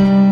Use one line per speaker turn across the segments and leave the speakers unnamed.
thank you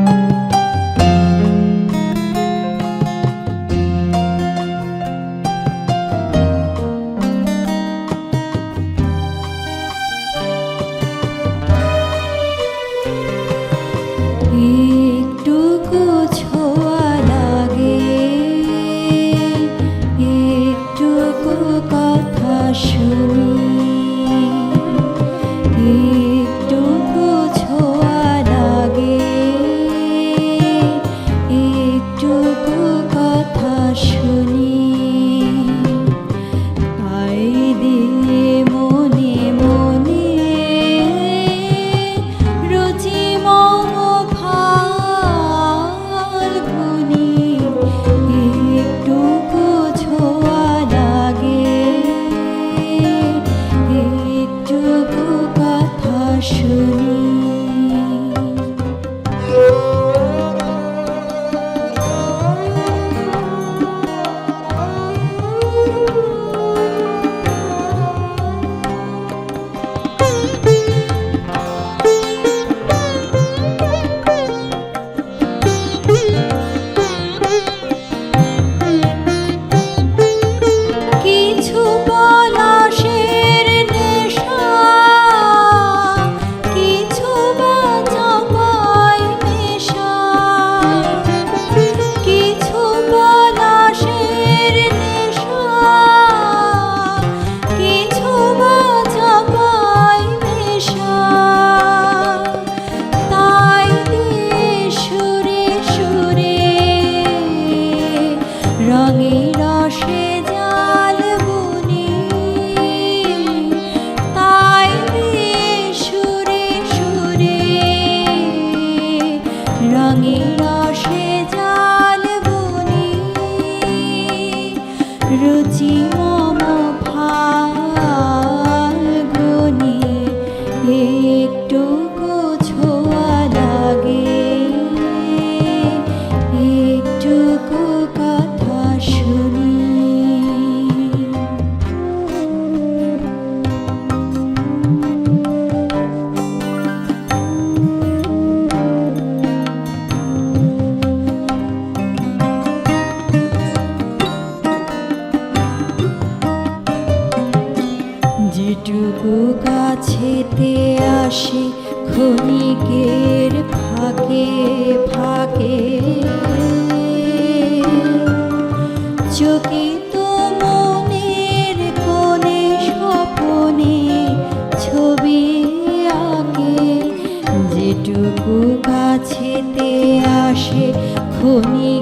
কাছেতে আসে ক্ষণিকের ফাঁকে ফাঁকে। চোখে যেটুকু কাছেতে আসে খুনি